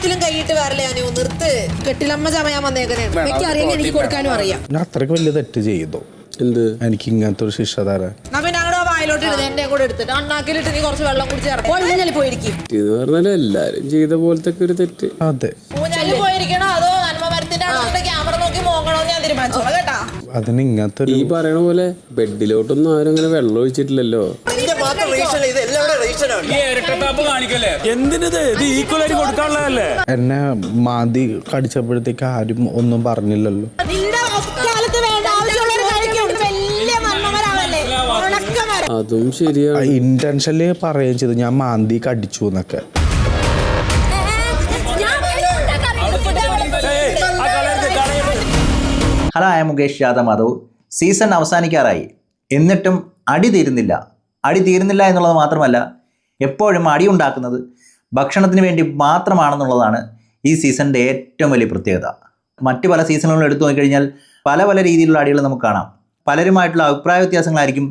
എല്ലാത്തിലും കൈയിട്ട് വരല്ലേ അനു നിർത്ത്. കെട്ടിലമ്മ ചമയാൻ വന്നേക്കണേ എനിക്ക് അറിയാൻ എനിക്ക് കൊടുക്കാനും അറിയാം. ഞാൻ അത്രയ്ക്ക് വലിയ തെറ്റ് ചെയ്തു. എന്ത്? എനിക്ക് ഇങ്ങനത്തെ ഒരു ശിക്ഷ തരാൻ. എന്നാ പിന്നെ വായിലോട്ട് ഇടുന്നത് എന്റെ കൂടെ എടുത്തിട്ട്. അണ്ണാക്കിലിട്ട് നീ കുറച്ച് വെള്ളം കുടിച്ച് ഇറങ്ങി ഊഞ്ഞാലി പോയിരിക്കും. ഇത് പറഞ്ഞാൽ എല്ലാരും ചെയ്ത പോലത്തെ ഒരു തെറ്റ്. അതെ. പോയിരിക്കണോ അതോ ക്യാമറ നോക്കി മോങ്ങണോ ഞാൻ തീരുമാനിച്ചോളാം കേട്ടാ. അതിന് ഇങ്ങനത്തെ ഈ പറയണ പോലെ ബെഡിലോട്ടൊന്നും ആരും അങ്ങനെ വെള്ളം ഒഴിച്ചിട്ടില്ലല്ലോ. മാത്രം റീസൺ ഇത് എല്ലാവരുടെ റീസണാണ് ഈ ഇരട്ടത്താപ്പ് കാണിക്കല്ലേ? എന്തിനിത്? ഇത് ഈക്വൽ ആയിട്ട് കൊടുക്കാനുള്ളതല്ലേ? എന്നെ മാന്തി കടിച്ചപ്പോഴത്തേക്ക് ആരും ഒന്നും പറഞ്ഞില്ലല്ലോ. അതും ശരിയാണ്. ഇന്റൻഷനിൽ പറയുകയും ചെയ്തു. ഞാൻ മാന്തി കടിച്ചു എന്നൊക്കെ. ഹലോ ആയ മുകേഷ് യാദവ് മാധവ്. സീസൺ അവസാനിക്കാറായി. എന്നിട്ടും അടി തീരുന്നില്ല. അടി തീരുന്നില്ല എന്നുള്ളത് മാത്രമല്ല എപ്പോഴും അടി ഉണ്ടാക്കുന്നത് ഭക്ഷണത്തിന് വേണ്ടി മാത്രമാണെന്നുള്ളതാണ് ഈ സീസണിന്റെ ഏറ്റവും വലിയ പ്രത്യേകത. മറ്റ് പല സീസണുകളും എടുത്തു നോക്കിക്കഴിഞ്ഞാൽ പല പല രീതിയിലുള്ള അടികൾ നമുക്ക് കാണാം. പലരുമായിട്ടുള്ള അഭിപ്രായ വ്യത്യാസങ്ങളായിരിക്കും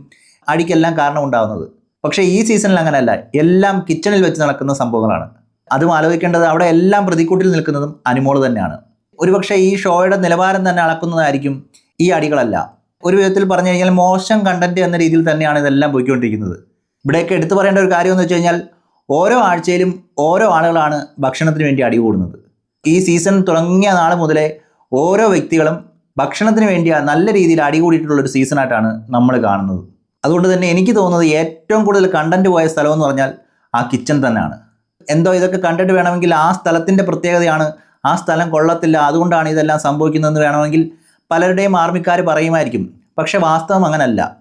അടിക്കെല്ലാം കാരണം ഉണ്ടാകുന്നത് പക്ഷേ ഈ സീസണിൽ അങ്ങനെയല്ല. എല്ലാം കിച്ചണിൽ വെച്ച് നടക്കുന്ന സംഭവങ്ങളാണ്. അതും ആലോചിക്കേണ്ടത് അവിടെ എല്ലാം പ്രതിക്കൂട്ടിൽ നിൽക്കുന്നതും അനുമോൾ തന്നെയാണ്. ഒരുപക്ഷെ ഈ ഷോയുടെ നിലവാരം തന്നെ അളക്കുന്നതായിരിക്കും ഈ അടികളല്ല. ഒരു വിധത്തിൽ പറഞ്ഞു കഴിഞ്ഞാൽ മോശം കണ്ടന്റ് എന്ന രീതിയിൽ തന്നെയാണ് ഇതെല്ലാം പോയിക്കൊണ്ടിരിക്കുന്നത്. ഇവിടെയൊക്കെ എടുത്തു പറയേണ്ട ഒരു കാര്യം എന്ന് വെച്ച് കഴിഞ്ഞാൽ ഓരോ ആഴ്ചയിലും ഓരോ ആളുകളാണ് ഭക്ഷണത്തിന് വേണ്ടി അടികൂടുന്നത് ഈ സീസൺ തുടങ്ങിയ നാൾ മുതലേ ഓരോ വ്യക്തികളും ഭക്ഷണത്തിന് വേണ്ടി നല്ല രീതിയിൽ അടികൂടിയിട്ടുള്ള ഒരു സീസണായിട്ടാണ് നമ്മൾ കാണുന്നത്. അതുകൊണ്ട് തന്നെ എനിക്ക് തോന്നുന്നത് ഏറ്റവും കൂടുതൽ കണ്ടന്റ് പോയ സ്ഥലം എന്ന് പറഞ്ഞാൽ ആ കിച്ചൺ തന്നെയാണ്. എന്തോ ഇതൊക്കെ കണ്ടിട്ട് വേണമെങ്കിൽ ആ സ്ഥലത്തിന്റെ പ്രത്യേകതയാണ് ആ സ്ഥലം കൊള്ളത്തില്ല അതുകൊണ്ടാണ് ഇതെല്ലാം സംഭവിക്കുന്നതെന്ന് വേണമെങ്കിൽ പലരുടെയും ആർമിക്കാർ പറയുമായിരിക്കും. പക്ഷെ വാസ്തവം അങ്ങനല്ല.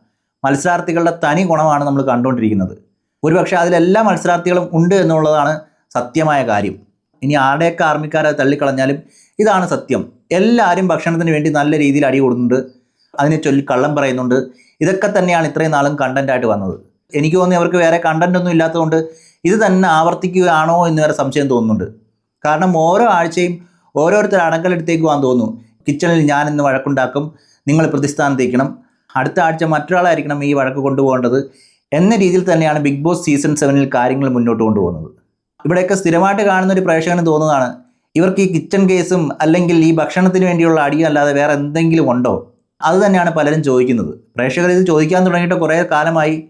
മത്സരാർത്ഥികളുടെ തനി ഗുണമാണ് നമ്മൾ കണ്ടുകൊണ്ടിരിക്കുന്നത്. ഒരുപക്ഷെ അതിലെല്ലാ മത്സരാർത്ഥികളും ഉണ്ട് എന്നുള്ളതാണ് സത്യമായ കാര്യം. ഇനി ആരുടെയൊക്കെ ആർമിക്കാരെ തള്ളിക്കളഞ്ഞാലും ഇതാണ് സത്യം. എല്ലാവരും ഭക്ഷണത്തിന് വേണ്ടി നല്ല രീതിയിൽ അടി കൊടുക്കുന്നുണ്ട് അതിനെ ചൊല്ലി കള്ളം പറയുന്നുണ്ട്. ഇതൊക്കെ തന്നെയാണ് ഇത്രയും നാളും കണ്ടന്റായിട്ട് വന്നത്. എനിക്ക് തോന്നുന്നു അവർക്ക് വേറെ കണ്ടന്റ് ഒന്നും ഇല്ലാത്തതുകൊണ്ട് ഇത് തന്നെ ആവർത്തിക്കുകയാണോ എന്ന് വരെ സംശയം തോന്നുന്നുണ്ട്. കാരണം ഓരോ ആഴ്ചയും ഓരോരുത്തർ അടങ്കലെടുത്തേക്ക് പോകാൻ തോന്നുന്നു. കിച്ചണിൽ ഞാൻ ഇന്ന് വഴക്കുണ്ടാക്കും. നിങ്ങൾ പ്രതിസ്ഥാനത്തേക്കണം. അടുത്ത ആഴ്ച മറ്റൊരാളായിരിക്കണം ഈ വഴക്ക് കൊണ്ടുപോകേണ്ടത് എന്ന രീതിയിൽ തന്നെയാണ് ബിഗ് ബോസ് സീസൺ സെവനിൽ കാര്യങ്ങൾ മുന്നോട്ട് കൊണ്ടുപോകുന്നത്. ഇവിടെയൊക്കെ സ്ഥിരമായിട്ട് കാണുന്ന ഒരു പ്രേക്ഷകന് തോന്നുന്നതാണ് ഇവർക്ക് ഈ കിച്ചൺ കേസും അല്ലെങ്കിൽ ഈ ഭക്ഷണത്തിന് വേണ്ടിയുള്ള അടിയും അല്ലാതെ വേറെ എന്തെങ്കിലും ഉണ്ടോ? അത് തന്നെയാണ് പലരും ചോദിക്കുന്നത്. പ്രേക്ഷകർ ഇത് ചോദിക്കാൻ തുടങ്ങിയിട്ട് കുറേ കാലമായി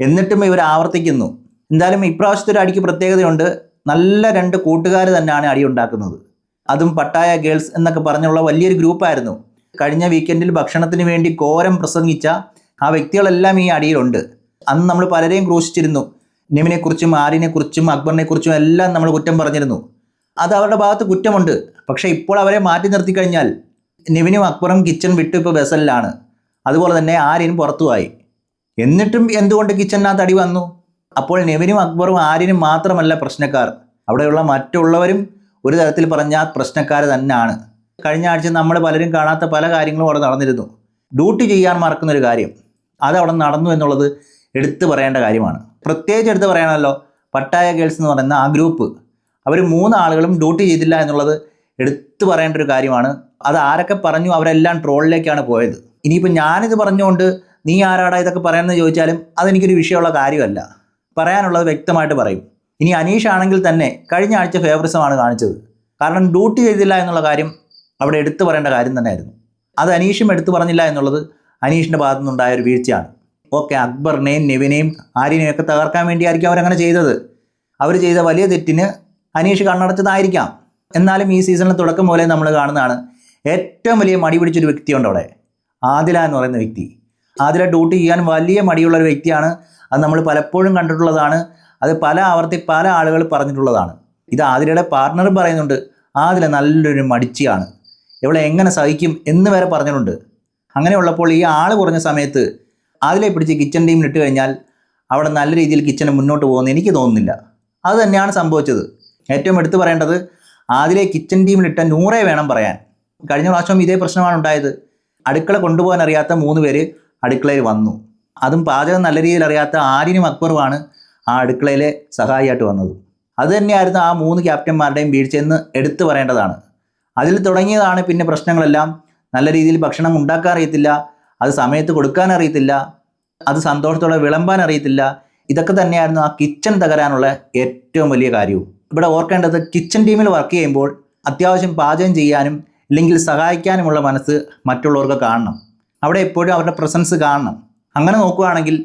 എന്നിട്ടും ഇവർ ആവർത്തിക്കുന്നു. എന്തായാലും ഇപ്രാവശ്യത്തെ ഒരു അടിക്ക് പ്രത്യേകതയുണ്ട്. നല്ല രണ്ട് കൂട്ടുകാർ തന്നെയാണ് അടി ഉണ്ടാക്കുന്നത്. അതും പട്ടായ ഗേൾസ് എന്നൊക്കെ പറഞ്ഞുള്ള വലിയൊരു ഗ്രൂപ്പായിരുന്നു. കഴിഞ്ഞ വീക്കെൻഡിൽ ഭക്ഷണത്തിന് വേണ്ടി ഘോരം പ്രസംഗിച്ച ആ വ്യക്തികളെല്ലാം ഈ അടിയിലുണ്ട്. അന്ന് നമ്മൾ പലരെയും ക്രൂശിച്ചിരുന്നു. നിമിനെക്കുറിച്ചും ആരിനെക്കുറിച്ചും അക്ബറിനെക്കുറിച്ചും എല്ലാം നമ്മൾ കുറ്റം പറഞ്ഞിരുന്നു. അത് അവരുടെ ഭാഗത്ത് കുറ്റമുണ്ട്. പക്ഷേ ഇപ്പോൾ അവരെ മാറ്റി നിർത്തി കഴിഞ്ഞാൽ നിവിനും അക്ബറും കിച്ചൺ വിട്ട് ഇപ്പോൾ വെസലിലാണ്. അതുപോലെ തന്നെ ആര്യനും പുറത്തുമായി എന്നിട്ടും എന്തുകൊണ്ട് കിച്ചണിനകത്ത് അടി വന്നു? അപ്പോൾ നെവിനും അക്ബറും ആര്യനും മാത്രമല്ല പ്രശ്നക്കാർ. അവിടെയുള്ള മറ്റുള്ളവരും ഒരു തരത്തിൽ പറഞ്ഞാൽ പ്രശ്നക്കാർ തന്നെയാണ് കഴിഞ്ഞ ആഴ്ച നമ്മൾ പലരും കാണാത്ത പല കാര്യങ്ങളും അവിടെ നടന്നിരുന്നു. ഡ്യൂട്ടി ചെയ്യാൻ മറക്കുന്ന ഒരു കാര്യം. അത് അവിടെ നടന്നു എന്നുള്ളത് എടുത്തു പറയേണ്ട കാര്യമാണ്. പ്രത്യേകിച്ച് എടുത്തു പറയണമല്ലോ പട്ടായ ഗേൾസ് എന്ന് പറയുന്ന ആ ഗ്രൂപ്പ്. അവർ മൂന്ന് ആളുകളും ഡ്യൂട്ടി ചെയ്തില്ല എന്നുള്ളത് എടുത്തു പറയേണ്ട ഒരു കാര്യമാണ്. അത് ആരൊക്കെ പറഞ്ഞു അവരെല്ലാം ട്രോളിലേക്കാണ് പോയത്. ഇനിയിപ്പോൾ ഞാനിത് പറഞ്ഞുകൊണ്ട് നീ ആരാടാ ഇതൊക്കെ പറയാമെന്ന് ചോദിച്ചാലും അതെനിക്കൊരു വിഷയമുള്ള കാര്യമല്ല. പറയാനുള്ളത് വ്യക്തമായിട്ട് പറയും. ഇനി അനീഷ് ആണെങ്കിൽ തന്നെ കഴിഞ്ഞ ആഴ്ച ഫേവറിസമാണ് കാണിച്ചത്. കാരണം ഡ്യൂട്ടി ചെയ്തില്ല എന്നുള്ള കാര്യം അവിടെ എടുത്തു പറയേണ്ട കാര്യം തന്നെയായിരുന്നു. അത് അനീഷും എടുത്തു പറഞ്ഞില്ല എന്നുള്ളത് അനീഷിന്റെ ഭാഗത്തു നിന്നുണ്ടായ ഒരു വീഴ്ചയാണ്. ഓക്കെ അക്ബറിനെയും നിവിനെയും ആര്യനെയും ഒക്കെ തകർക്കാൻ വേണ്ടിയായിരിക്കും അവരങ്ങനെ ചെയ്തത്. അവർ ചെയ്ത വലിയ തെറ്റിന് അനീഷ് കണ്ണടച്ചതായിരിക്കാം. എന്നാലും ഈ സീസണിൽ തുടക്കം പോലെ നമ്മൾ കാണുന്നതാണ് ഏറ്റവും വലിയ മടി പിടിച്ചൊരു വ്യക്തിയുണ്ട് അവിടെ. ആദില എന്ന് പറയുന്ന വ്യക്തി. ആദില ഡ്യൂട്ടി ചെയ്യാൻ വലിയ മടിയുള്ള ഒരു വ്യക്തിയാണ്. അത് നമ്മൾ പലപ്പോഴും കണ്ടിട്ടുള്ളതാണ്. അത് പല ആവർത്തി പല ആളുകൾ പറഞ്ഞിട്ടുള്ളതാണ്. ഇത് ആതിരയുടെ പാർട്ണർ പറയുന്നുണ്ട്. ആതിര നല്ലൊരു മടിച്ചിയാണ്. ഇവളെ എങ്ങനെ സഹിക്കും എന്ന് വരെ പറഞ്ഞിട്ടുണ്ട്. അങ്ങനെയുള്ളപ്പോൾ ഈ ആൾ കുറഞ്ഞ സമയത്ത് അതിലെ പിടിച്ച് കിച്ചൺ ടീമിൽ ഇട്ട് കഴിഞ്ഞാൽ അവിടെ നല്ല രീതിയിൽ കിച്ചൺ മുന്നോട്ട് പോകുമെന്ന് എനിക്ക് തോന്നുന്നില്ല. അത് തന്നെയാണ് സംഭവിച്ചത്. ഏറ്റവും എടുത്തു പറയേണ്ടത് ആദിലെ കിച്ചൺ ഇട്ട നൂറേ വേണം പറയാൻ. കഴിഞ്ഞ പ്രാവശ്യം ഇതേ പ്രശ്നമാണ് ഉണ്ടായത്. അടുക്കള കൊണ്ടുപോകാൻ അറിയാത്ത മൂന്ന് പേര് അടുക്കളയിൽ വന്നു. അതും പാചകം നല്ല രീതിയിൽ അറിയാത്ത ആര്യനും അക്ബറുമാണ് ആ അടുക്കളയിലെ സഹായിയായിട്ട് വന്നത്. അത് തന്നെയായിരുന്നു ആ മൂന്ന് ക്യാപ്റ്റന്മാരുടെയും വീഴ്ചയെന്ന് എടുത്തു പറയേണ്ടതാണ്. അതിൽ തുടങ്ങിയതാണ് പിന്നെ പ്രശ്നങ്ങളെല്ലാം. നല്ല രീതിയിൽ ഭക്ഷണം ഉണ്ടാക്കാൻ അറിയത്തില്ല അത് സമയത്ത് കൊടുക്കാൻ അറിയത്തില്ല അത് സന്തോഷത്തോടെ വിളമ്പാൻ അറിയത്തില്ല. ഇതൊക്കെ തന്നെയായിരുന്നു ആ കിച്ചൺ തകരാനുള്ള ഏറ്റവും വലിയ കാര്യവും. ഇവിടെ ഓർക്കേണ്ടത് കിച്ചൺ ടീമിൽ വർക്ക് ചെയ്യുമ്പോൾ അത്യാവശ്യം പാചകം ചെയ്യാനും ഇല്ലെങ്കിൽ സഹായിക്കാനുമുള്ള മനസ്സ് മറ്റുള്ളവർക്ക് കാണണം. അവിടെ എപ്പോഴും അവരുടെ പ്രസൻസ് കാണണം. അങ്ങനെ നോക്കുകയാണെങ്കിൽ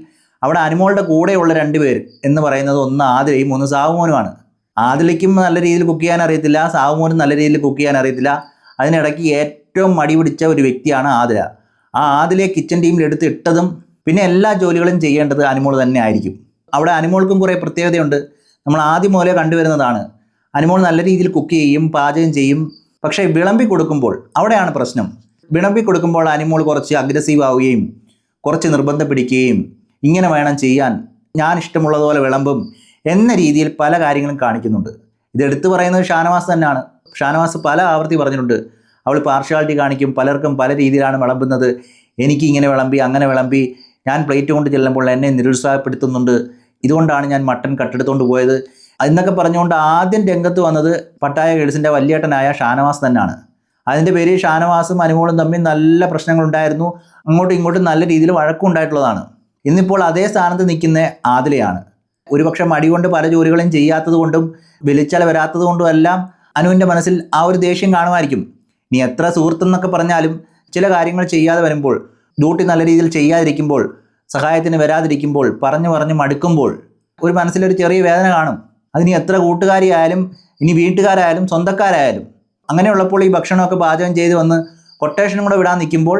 അവിടെ അനുമോളുടെ കൂടെയുള്ള രണ്ട് പേര് എന്ന് പറയുന്നത് ഒന്ന് ആതിലയും ഒന്ന് സാവുമോനുമാണ്. ആദിലയ്ക്കും നല്ല രീതിയിൽ കുക്ക് ചെയ്യാൻ അറിയത്തില്ല സാവുമോനും നല്ല രീതിയിൽ കുക്ക് ചെയ്യാൻ അറിയത്തില്ല. അതിനിടയ്ക്ക് ഏറ്റവും മടി പിടിച്ച ഒരു വ്യക്തിയാണ് ആദില. ആ ആതിലയെ കിച്ചൺ ടീമിൽ എടുത്ത് ഇട്ടതും പിന്നെ എല്ലാ ജോലികളും ചെയ്യേണ്ടത് അനുമോൾ തന്നെ ആയിരിക്കും. അവിടെ അനുമോൾക്കും കുറേ പ്രത്യേകതയുണ്ട്. നമ്മൾ ആദ്യം മുതലേ കണ്ടുവരുന്നതാണ്. അനുമോൾ നല്ല രീതിയിൽ കുക്ക് ചെയ്യും പാചകം ചെയ്യും. പക്ഷേ വിളമ്പി കൊടുക്കുമ്പോൾ അവിടെയാണ് പ്രശ്നം. വിളമ്പി കൊടുക്കുമ്പോൾ അനുമോൾ കുറച്ച് അഗ്രസീവ് ആവുകയും കുറച്ച് നിർബന്ധം പിടിക്കുകയും ഇങ്ങനെ വേണം ചെയ്യാൻ. ഞാൻ ഇഷ്ടമുള്ളതുപോലെ വിളമ്പും എന്ന രീതിയിൽ പല കാര്യങ്ങളും കാണിക്കുന്നുണ്ട്. ഇത് പറയുന്നത് ഷാനവാസ് തന്നെയാണ്. ഷാനവാസ് പല ആവർത്തി പറഞ്ഞിട്ടുണ്ട്. അവൾ പാർഷ്യാലിറ്റി കാണിക്കും. പലർക്കും പല രീതിയിലാണ് വിളമ്പുന്നത്. എനിക്ക് ഇങ്ങനെ വിളമ്പി അങ്ങനെ വിളമ്പി. ഞാൻ പ്ലേറ്റ് കൊണ്ട് ചെല്ലുമ്പോൾ എന്നെ നിരുത്സാഹപ്പെടുത്തുന്നുണ്ട്. ഇതുകൊണ്ടാണ് ഞാൻ മട്ടൻ കട്ടെടുത്തുകൊണ്ട് പോയത്. എന്നൊക്കെ പറഞ്ഞുകൊണ്ട് ആദ്യം രംഗത്ത് വന്നത് പട്ടായ ഗേൾസിന്റെ വല്യേട്ടനായ ഷാനവാസ് തന്നെയാണ്. അതിന്റെ പേര് ഷാനവാസും അനുമോളും തമ്മിൽ നല്ല പ്രശ്നങ്ങളുണ്ടായിരുന്നു. അങ്ങോട്ടും ഇങ്ങോട്ടും നല്ല രീതിയിൽ വഴക്കുണ്ടായിട്ടുള്ളതാണ്. ഇന്നിപ്പോൾ അതേ സ്ഥാനത്ത് നിൽക്കുന്ന ആദിലയാണ്. ഒരുപക്ഷെ മടി കൊണ്ട് പല ജോലികളും ചെയ്യാത്തത് കൊണ്ടും വെളിച്ചല വരാത്തത് കൊണ്ടും എല്ലാം അനുവിന്റെ മനസ്സിൽ ആ ഒരു ദേഷ്യം കാണുമായിരിക്കും. നീ എത്ര സുഹൃത്തെന്നൊക്കെ പറഞ്ഞാലും ചില കാര്യങ്ങൾ ചെയ്യാതെ വരുമ്പോൾ ഡ്യൂട്ടി നല്ല രീതിയിൽ ചെയ്യാതിരിക്കുമ്പോൾ സഹായത്തിന് വരാതിരിക്കുമ്പോൾ പറഞ്ഞു പറഞ്ഞ് മടുക്കുമ്പോൾ ഒരു മനസ്സിലൊരു ചെറിയ വേദന കാണും. അതിനി എത്ര കൂട്ടുകാരിയായാലും ഇനി വീട്ടുകാരായാലും സ്വന്തക്കാരായാലും. അങ്ങനെയുള്ളപ്പോൾ ഈ ഭക്ഷണമൊക്കെ പാചകം ചെയ്ത് വന്ന് കൊട്ടേഷനും കൂടെ വിടാൻ നിൽക്കുമ്പോൾ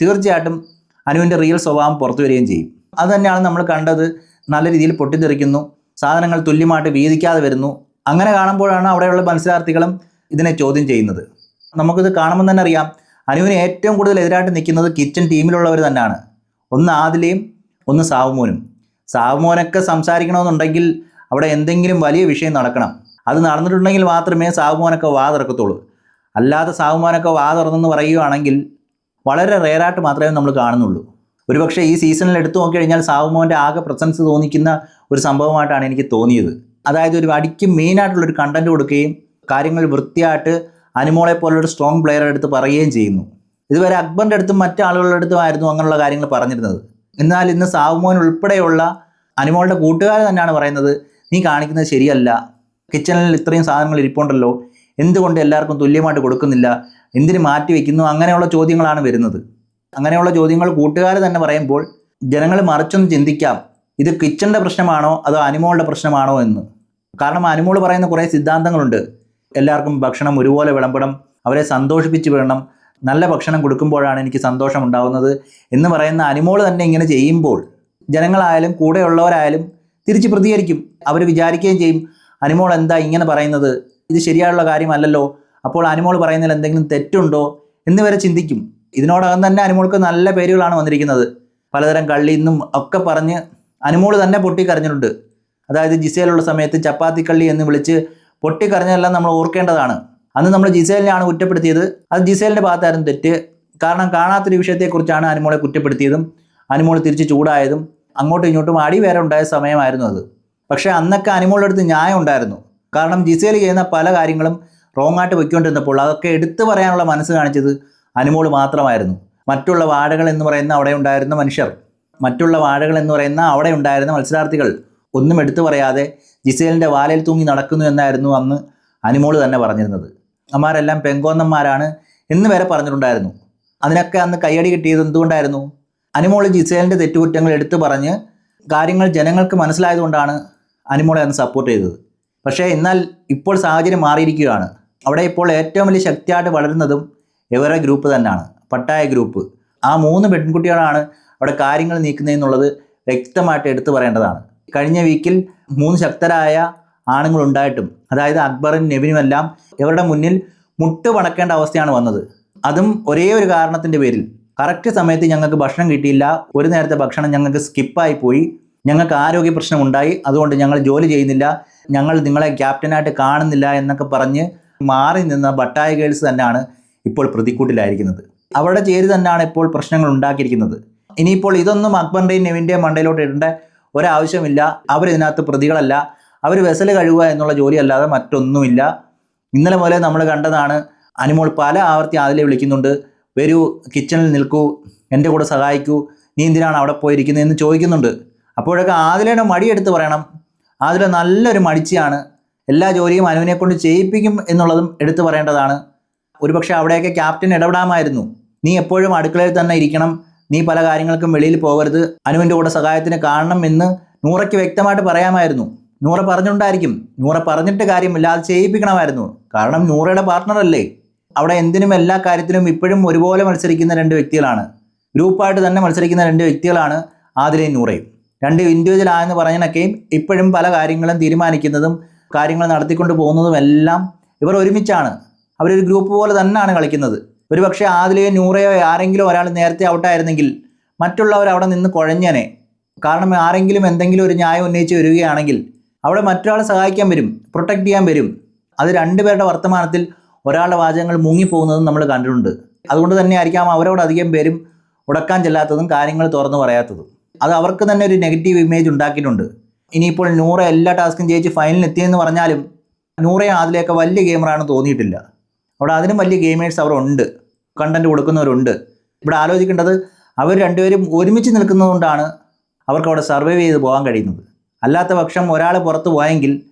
തീർച്ചയായിട്ടും അനുവിന്റെ റിയൽ സ്വഭാവം പുറത്തു വരികയും ചെയ്യും. അത് തന്നെയാണ് നമ്മൾ കണ്ടത്. നല്ല രീതിയിൽ പൊട്ടിത്തെറിക്കുന്നു. സാധനങ്ങൾ തുല്യമായിട്ട് വീതിക്കാതെ വരുന്നു. അങ്ങനെ കാണുമ്പോഴാണ് അവിടെയുള്ള മത്സരാർത്ഥികളും ഇതിനെ ചോദ്യം ചെയ്യുന്നത്. നമുക്കിത് കാണുമ്പോൾ തന്നെ അറിയാം. അനുവിന് ഏറ്റവും കൂടുതൽ എതിരായിട്ട് നിൽക്കുന്നത് കിച്ചൺ ടീമിലുള്ളവർ തന്നെയാണ്. ഒന്ന് ആദിലയും ഒന്ന് സാവുമോനും. സാവുമോനൊക്കെ സംസാരിക്കണമെന്നുണ്ടെങ്കിൽ അവിടെ എന്തെങ്കിലും വലിയ വിഷയം നടക്കണം. അത് നടന്നിട്ടുണ്ടെങ്കിൽ മാത്രമേ സാവുമോനൊക്കെ വാ തുറക്കത്തുള്ളൂ. അല്ലാതെ സാവുമോനൊക്കെ വാ തുറന്നെന്ന് പറയുകയാണെങ്കിൽ വളരെ റെയറായിട്ട് മാത്രമേ നമ്മൾ കാണുന്നുള്ളൂ. ഒരുപക്ഷെ ഈ സീസണിൽ എടുത്തു നോക്കിക്കഴിഞ്ഞാൽ സാവുമോന്റെ ആകെ പ്രസൻസ് തോന്നിക്കുന്ന ഒരു സംഭവമായിട്ടാണ് എനിക്ക് തോന്നിയത്. അതായത് ഒരു അടിക്ക് മെയിനായിട്ടുള്ളൊരു കണ്ടന്റ് കൊടുക്കുകയും കാര്യങ്ങൾ വൃത്തിയായിട്ട് അനുമോളെ പോലുള്ളൊരു സ്ട്രോങ് പ്ലെയറുടെ അടുത്ത് പറയുകയും ചെയ്യുന്നു. ഇതുവരെ അക്ബറിന്റെ അടുത്തും മറ്റു ആളുകളുടെ അടുത്തും ആയിരുന്നു അങ്ങനെയുള്ള കാര്യങ്ങൾ പറഞ്ഞിരുന്നത്. എന്നാൽ ഇന്ന് സാവുമോൻ ഉൾപ്പെടെയുള്ള അനുമോളുടെ കൂട്ടുകാർ തന്നെയാണ് പറയുന്നത് നീ കാണിക്കുന്നത് ശരിയല്ല. കിച്ചണിൽ ഇത്രയും സാധനങ്ങൾ ഇരിപ്പുണ്ടല്ലോ. എന്തുകൊണ്ട് എല്ലാവർക്കും തുല്യമായിട്ട് കൊടുക്കുന്നില്ല? എന്തിന് മാറ്റി വയ്ക്കുന്നു അങ്ങനെയുള്ള ചോദ്യങ്ങളാണ് വരുന്നത്. അങ്ങനെയുള്ള ചോദ്യങ്ങൾ കൂട്ടുകാർ തന്നെ പറയുമ്പോൾ ജനങ്ങൾ മറിച്ചൊന്ന് ചിന്തിക്കാം ഇത് കിച്ചണിന്റെ പ്രശ്നമാണോ അതോ അനുമോളുടെ പ്രശ്നമാണോ എന്ന്. കാരണം അനുമോൾ പറയുന്ന കുറേ സിദ്ധാന്തങ്ങളുണ്ട്. എല്ലാവർക്കും ഭക്ഷണം ഒരുപോലെ വിളമ്പണം അവരെ സന്തോഷിപ്പിച്ച് വിടണം നല്ല ഭക്ഷണം കൊടുക്കുമ്പോഴാണ് എനിക്ക് സന്തോഷം ഉണ്ടാകുന്നത് എന്ന് പറയുന്ന അനുമോൾ തന്നെ ഇങ്ങനെ ചെയ്യുമ്പോൾ ജനങ്ങളായാലും കൂടെയുള്ളവരായാലും തിരിച്ച് പ്രതികരിക്കും അവർ വിചാരിക്കുകയും ചെയ്യും അനുമോൾ എന്താ ഇങ്ങനെ പറയുന്നത്? ഇത് ശരിയായുള്ള കാര്യമല്ലല്ലോ അപ്പോൾ അനുമോൾ പറയുന്നതിൽ എന്തെങ്കിലും തെറ്റുണ്ടോ എന്നിവരെ ചിന്തിക്കും. ഇതിനോടകം തന്നെ അനുമോൾക്ക് നല്ല പേരുകളാണ് വന്നിരിക്കുന്നത്. പലതരം കള്ളിന്നും ഒക്കെ പറഞ്ഞ് അനുമോൾ തന്നെ പൊട്ടിക്കരഞ്ഞിട്ടുണ്ട്. അതായത് ജിസേലുള്ള സമയത്ത് ചപ്പാത്തി കള്ളി എന്ന് വിളിച്ച് പൊട്ടിക്കരഞ്ഞതെല്ലാം നമ്മൾ ഓർക്കേണ്ടതാണ്. അന്ന് നമ്മൾ ജിസേലിനെയാണ് കുറ്റപ്പെടുത്തിയത്. അത് ജിസേലിന്റെ ഭാഗത്തായിരുന്നു തെറ്റ്. കാരണം കാണാത്തൊരു വിഷയത്തെക്കുറിച്ചാണ് അനുമോളെ കുറ്റപ്പെടുത്തിയതും അനുമോൾ തിരിച്ച് ചൂടായതും അങ്ങോട്ടും ഇങ്ങോട്ടും അടി വേറെ ഉണ്ടായ സമയമായിരുന്നു അത്. പക്ഷേ അന്നൊക്കെ അനുമോളുടെ അടുത്ത് ന്യായം ഉണ്ടായിരുന്നു. കാരണം ജിസേൽ ചെയ്യുന്ന പല കാര്യങ്ങളും റോങ് ആയിട്ട് പൊയ്ക്കൊണ്ടിരുന്നപ്പോൾ അതൊക്കെ എടുത്തു പറയാനുള്ള മനസ്സ് കാണിച്ചത് അനുമോൾ മാത്രമായിരുന്നു. മറ്റുള്ള വാഴകൾ എന്ന് പറയുന്ന അവിടെ ഉണ്ടായിരുന്ന മനുഷ്യർ മറ്റുള്ള വാഴകൾ എന്ന് പറയുന്ന അവിടെ ഉണ്ടായിരുന്ന മത്സരാർത്ഥികൾ ഒന്നും എടുത്തു പറയാതെ ജിസേലിന്റെ വാലയിൽ തൂങ്ങി നടക്കുന്നു എന്നായിരുന്നു അന്ന് അനുമോൾ തന്നെ പറഞ്ഞിരുന്നത്. അമ്മാരെല്ലാം പെങ്കോന്നന്മാരാണ് എന്ന് വരെ പറഞ്ഞിട്ടുണ്ടായിരുന്നു. അതിനൊക്കെ അന്ന് കയ്യടി കിട്ടിയത് എന്തുകൊണ്ടായിരുന്നു? അനുമോൾ ജിസേലിന്റെ തെറ്റുകുറ്റങ്ങൾ എടുത്തു പറഞ്ഞ് കാര്യങ്ങൾ ജനങ്ങൾക്ക് മനസ്സിലായതുകൊണ്ടാണ് അനുമോളെ അന്ന് സപ്പോർട്ട് ചെയ്തത്. പക്ഷേ എന്നാൽ ഇപ്പോൾ സാഹചര്യം മാറിയിരിക്കുകയാണ്. അവിടെ ഇപ്പോൾ ഏറ്റവും വലിയ ശക്തിയായിട്ട് വളരുന്നതും ഇവരുടെ ഗ്രൂപ്പ് തന്നെയാണ് പട്ടായ ഗ്രൂപ്പ്. ആ മൂന്ന് പെൺകുട്ടികളാണ് അവിടെ കാര്യങ്ങൾ നീക്കുന്നതെന്നുള്ളത് വ്യക്തമായിട്ട് എടുത്തു പറയേണ്ടതാണ്. കഴിഞ്ഞ വീക്കിൽ മൂന്ന് ശക്തരായ ആണുങ്ങളുണ്ടായിട്ടും അതായത് അക്ബറും നെബിനുമെല്ലാം ഇവരുടെ മുന്നിൽ മുട്ട് പണക്കേണ്ട അവസ്ഥയാണ് വന്നത്. അതും ഒരേ ഒരു കാരണത്തിന്റെ പേരിൽ. കറക്റ്റ് സമയത്ത് ഞങ്ങൾക്ക് ഭക്ഷണം കിട്ടിയില്ല. ഒരു നേരത്തെ ഭക്ഷണം ഞങ്ങൾക്ക് സ്കിപ്പായി പോയി. ഞങ്ങൾക്ക് ആരോഗ്യ പ്രശ്നം ഉണ്ടായി. അതുകൊണ്ട് ഞങ്ങൾ ജോലി ചെയ്യുന്നില്ല. ഞങ്ങൾ നിങ്ങളെ ക്യാപ്റ്റനായിട്ട് കാണുന്നില്ല എന്നൊക്കെ പറഞ്ഞ് മാറി നിന്ന ബട്ടായ ഗേൾസ് തന്നെയാണ് ഇപ്പോൾ പ്രതിക്കൂട്ടിലായിരിക്കുന്നത്. അവരുടെ ചേരി തന്നെയാണ് ഇപ്പോൾ പ്രശ്നങ്ങൾ ഉണ്ടാക്കിയിരിക്കുന്നത്. ഇനിയിപ്പോൾ ഇതൊന്നും അക്ബറിന്റെയും നെവിന്റെയും മണ്ടയിലോട്ട് ഇടേണ്ട ഒരാവശ്യമില്ല. അവരിതിനകത്ത് പ്രതികളല്ല. അവർ വെസൽ കഴുകുക എന്നുള്ള ജോലിയല്ലാതെ മറ്റൊന്നുമില്ല. ഇന്നലെ മുതലേ നമ്മൾ കണ്ടതാണ് അനുമോൾ പല ആവർത്തി അതിലെ വിളിക്കുന്നുണ്ട്. വരൂ കിച്ചണിൽ നിൽക്കൂ എന്റെ കൂടെ സഹായിക്കൂ. നീ എന്തിനാണ് അവിടെ പോയിരിക്കുന്നത് എന്ന് ചോദിക്കുന്നുണ്ട്. അപ്പോഴൊക്കെ ആദിലയുടെ മടിയെടുത്ത് പറയണം. ആദില നല്ലൊരു മടിച്ചിയാണ്. എല്ലാ ജോലിയും അനുവിനെ കൊണ്ട് ചെയ്യിപ്പിക്കും എന്നുള്ളതും എടുത്തു പറയേണ്ടതാണ്. ഒരുപക്ഷെ അവിടെയൊക്കെ ക്യാപ്റ്റൻ ഇടപെടാമായിരുന്നു. നീ എപ്പോഴും അടുക്കളയിൽ തന്നെ ഇരിക്കണം. നീ പല കാര്യങ്ങൾക്കും വെളിയിൽ പോകരുത്. അനുവിന്റെ കൂടെ സഹായത്തിന് കാണണം എന്ന് നൂറയ്ക്ക് വ്യക്തമായിട്ട് പറയാമായിരുന്നു. നൂറ പറഞ്ഞുണ്ടായിരിക്കും. നൂറ പറഞ്ഞിട്ട് കാര്യമില്ല അത് ചെയ്യിപ്പിക്കണമായിരുന്നു. കാരണം നൂറയുടെ പാർട്ട്ണറല്ലേ അവിടെ എന്തിനും എല്ലാ കാര്യത്തിലും ഇപ്പോഴും ഒരുപോലെ മത്സരിക്കുന്ന രണ്ട് വ്യക്തികളാണ്. ഗ്രൂപ്പായിട്ട് തന്നെ മത്സരിക്കുന്ന രണ്ട് വ്യക്തികളാണ് ആദിലയും നൂറയും. രണ്ട് ഇൻഡിവിജ്വൽ ആയെന്ന് പറഞ്ഞതിനൊക്കെയും ഇപ്പോഴും പല കാര്യങ്ങളും തീരുമാനിക്കുന്നതും കാര്യങ്ങൾ നടത്തിക്കൊണ്ട് പോകുന്നതും എല്ലാം ഇവർ ഒരുമിച്ചാണ്. അവരൊരു ഗ്രൂപ്പ് പോലെ തന്നെയാണ് കളിക്കുന്നത്. ഒരു പക്ഷേ ആദിലയോ നൂറയോ ആരെങ്കിലും ഒരാൾ നേരത്തെ ഔട്ടായിരുന്നെങ്കിൽ മറ്റുള്ളവർ അവിടെ നിന്ന് കുഴഞ്ഞനെ. കാരണം ആരെങ്കിലും എന്തെങ്കിലും ഒരു ന്യായം ഉന്നയിച്ച് വരികയാണെങ്കിൽ അവിടെ മറ്റൊരാളെ സഹായിക്കാൻ വരും പ്രൊട്ടക്റ്റ് ചെയ്യാൻ വരും. അത് രണ്ടുപേരുടെ വർത്തമാനത്തിൽ ഒരാളുടെ വാചകങ്ങൾ മുങ്ങിപ്പോകുന്നതും നമ്മൾ കണ്ടിട്ടുണ്ട്. അതുകൊണ്ട് തന്നെ ആയിരിക്കാം അവരോട് അധികം പേരും ഉടക്കാൻ ചെല്ലാത്തതും കാര്യങ്ങൾ തുറന്നു പറയാത്തതും. അത് അവർക്ക് തന്നെ ഒരു നെഗറ്റീവ് ഇമേജ് ഉണ്ടാക്കിയിട്ടുണ്ട്. ഇനിയിപ്പോൾ നൂറ എല്ലാ ടാസ്കും ജയിച്ച് ഫൈനലിൽ എത്തിയെന്ന് പറഞ്ഞാലും നൂറ അതിലേക്ക് വലിയ ഗെയിമറാണെന്ന് തോന്നിയിട്ടില്ല. അവിടെ അതിനും വലിയ ഗെയിമേഴ്സ് അവിടെ ഉണ്ട് കണ്ടന്റ് കൊടുക്കുന്നവരുണ്ട്. ഇവിടെ ആലോചിക്കേണ്ടത് അവർ രണ്ടുപേരും ഒരുമിച്ച് നിൽക്കുന്നതുകൊണ്ടാണ് അവർക്ക് അവിടെ സർവൈവ് ചെയ്ത് പോകാൻ കഴിയുന്നത്. അല്ലാത്ത പക്ഷം ഒരാൾ പുറത്ത് പോയെങ്കിൽ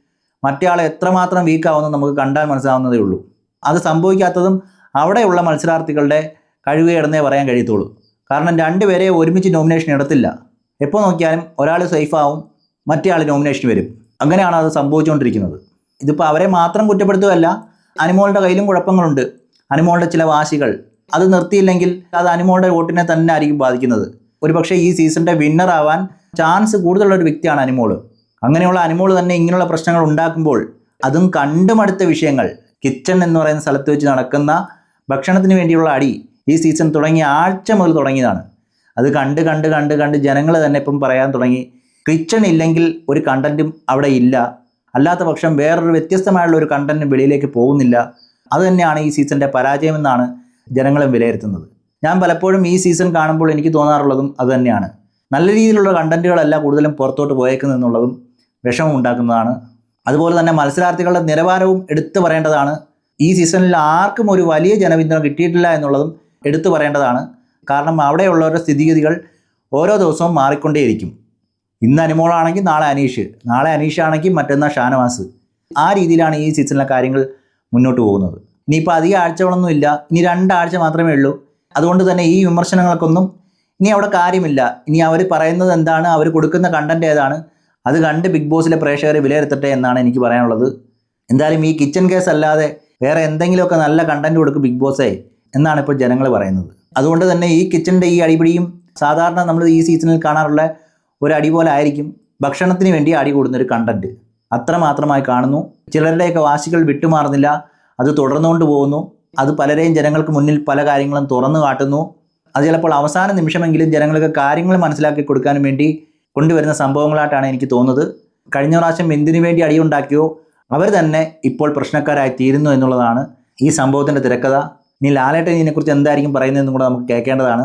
മറ്റേ എത്രമാത്രം വീക്കാവുമെന്ന് നമുക്ക് കണ്ടാൽ മനസ്സിലാവുന്നതേ ഉള്ളൂ. അത് സംഭവിക്കാത്തതും അവിടെയുള്ള മത്സരാർത്ഥികളുടെ കഴിവുകേടെന്നേ പറയാൻ കഴിയത്തുള്ളൂ. കാരണം രണ്ടുപേരെ ഒരുമിച്ച് നോമിനേഷൻ ഇടത്തില്ല എപ്പോൾ നോക്കിയാലും ഒരാൾ സേഫാവും മറ്റേ ആൾ നോമിനേഷൻ വരും. അങ്ങനെയാണ് അത് സംഭവിച്ചുകൊണ്ടിരിക്കുന്നത്. ഇതിപ്പോൾ അവരെ മാത്രം കുറ്റപ്പെടുത്തുകയല്ല അനിമോളുടെ കയ്യിലും കുഴപ്പങ്ങളുണ്ട്. അനുമോളുടെ ചില വാശികൾ. അത് നിർത്തിയില്ലെങ്കിൽ അത് അനുമോളുടെ വോട്ടിനെ തന്നെ ആയിരിക്കും ബാധിക്കുന്നത്. ഒരുപക്ഷെ ഈ സീസണിന്റെ വിന്നർ ആവാൻ ചാൻസ് കൂടുതലുള്ള ഒരു വ്യക്തിയാണ് അനുമോൾ. അങ്ങനെയുള്ള അനുമോൾ തന്നെ ഇങ്ങനെയുള്ള പ്രശ്നങ്ങൾ ഉണ്ടാക്കുമ്പോൾ അതും കണ്ടുമടുത്ത വിഷയങ്ങൾ. കിച്ചൺ എന്ന് പറയുന്ന സ്ഥലത്ത് വെച്ച് നടക്കുന്ന ഭക്ഷണത്തിന് വേണ്ടിയുള്ള അടി ഈ സീസൺ തുടങ്ങിയ ആഴ്ച മുതൽ തുടങ്ങിയതാണ്. അത് കണ്ട് കണ്ട് കണ്ട് കണ്ട് ജനങ്ങൾ തന്നെ ഇപ്പം പറയാൻ തുടങ്ങി. കിച്ചൺ ഇല്ലെങ്കിൽ ഒരു കണ്ടന്റും അവിടെ ഇല്ല. അല്ലാത്ത പക്ഷം വേറൊരു വ്യത്യസ്തമായുള്ള ഒരു കണ്ടന്റ് വെളിയിലേക്ക് പോകുന്നില്ല. അതുതന്നെയാണ് ഈ സീസണിന്റെ പരാജയമെന്നാണ് ജനങ്ങളെ വിലയിരുത്തുന്നത്. ഞാൻ പലപ്പോഴും ഈ സീസൺ കാണുമ്പോൾ എനിക്ക് തോന്നാറുള്ളതും അതുതന്നെയാണ് നല്ല രീതിയിലുള്ള കണ്ടന്റുകളല്ല കൂടുതലും പുറത്തോട്ട് പോയേക്കുന്നതെന്നുള്ളതും വിഷമം ഉണ്ടാക്കുന്നതാണ്. അതുപോലെ തന്നെ മത്സരാർത്ഥികളുടെ നിലവാരവും എടുത്തു പറയേണ്ടതാണ്. ഈ സീസണിൽ ആർക്കും ഒരു വലിയ ജനപിന്തുണ കിട്ടിയിട്ടില്ല എന്നുള്ളതും എടുത്തു പറയേണ്ടതാണ്. കാരണം അവിടെയുള്ളവരുടെ സ്ഥിതിഗതികൾ ഓരോ ദിവസവും മാറിക്കൊണ്ടേയിരിക്കും. ഇന്ന് അനുമോളാണെങ്കിൽ നാളെ അനീഷ് നാളെ അനീഷ് ആണെങ്കിൽ മറ്റന്നാൾ ഷാനവാസ്. ആ രീതിയിലാണ് ഈ സീസണിലെ കാര്യങ്ങൾ മുന്നോട്ട് പോകുന്നത്. ഇനിയിപ്പോൾ അധികം ആഴ്ചകളൊന്നും ഇല്ല. ഇനി രണ്ടാഴ്ച മാത്രമേ ഉള്ളൂ. അതുകൊണ്ട് തന്നെ ഈ വിമർശനങ്ങൾക്കൊന്നും ഇനി അവിടെ കാര്യമില്ല. ഇനി അവർ പറയുന്നത് എന്താണ്? അവർ കൊടുക്കുന്ന കണ്ടന്റ് ഏതാണ്? അത് കണ്ട് ബിഗ് ബോസിലെ പ്രേക്ഷകരെ വിലയിരുത്തട്ടെ എന്നാണ് എനിക്ക് പറയാനുള്ളത്. എന്തായാലും ഈ കിച്ചൺ കേസ് അല്ലാതെ വേറെ എന്തെങ്കിലുമൊക്കെ നല്ല കണ്ടന്റ് കൊടുക്കും ബിഗ് ബോസേ എന്നാണ് ഇപ്പോൾ ജനങ്ങൾ പറയുന്നത്. അതുകൊണ്ട് തന്നെ ഈ കിച്ചന്റെ ഈ അടിപിടിയും സാധാരണ നമ്മൾ ഈ സീസണിൽ കാണാറുള്ള ഒരു അടി പോലെ ആയിരിക്കും. ഭക്ഷണത്തിന് വേണ്ടി അടി കൂടുന്നൊരു കണ്ടന്റ് അത്ര മാത്രമായി കാണുന്നു. ചിലരുടെയൊക്കെ വാശികൾ വിട്ടുമാറുന്നില്ല. അത് തുടർന്നുകൊണ്ട് പോകുന്നു. അത് പലരെയും ജനങ്ങൾക്ക് മുന്നിൽ പല കാര്യങ്ങളും തുറന്നു കാട്ടുന്നു. അത് ചിലപ്പോൾ അവസാന നിമിഷമെങ്കിലും ജനങ്ങൾക്ക് കാര്യങ്ങൾ മനസ്സിലാക്കി കൊടുക്കാനും വേണ്ടി കൊണ്ടുവരുന്ന സംഭവങ്ങളായിട്ടാണ് എനിക്ക് തോന്നുന്നത്. കഴിഞ്ഞ പ്രാവശ്യം എന്തിനു വേണ്ടി അടിയുണ്ടാക്കിയോ അവർ തന്നെ ഇപ്പോൾ പ്രശ്നക്കാരായി തീരുന്നു എന്നുള്ളതാണ് ഈ സംഭവത്തിന്റെ തിരക്കഥ. ഇനി ലാലേട്ടൻ ഇതിനെക്കുറിച്ച് എന്തായിരിക്കും പറയുന്നതെന്നും കൂടെ നമുക്ക് കേൾക്കേണ്ടതാണ്.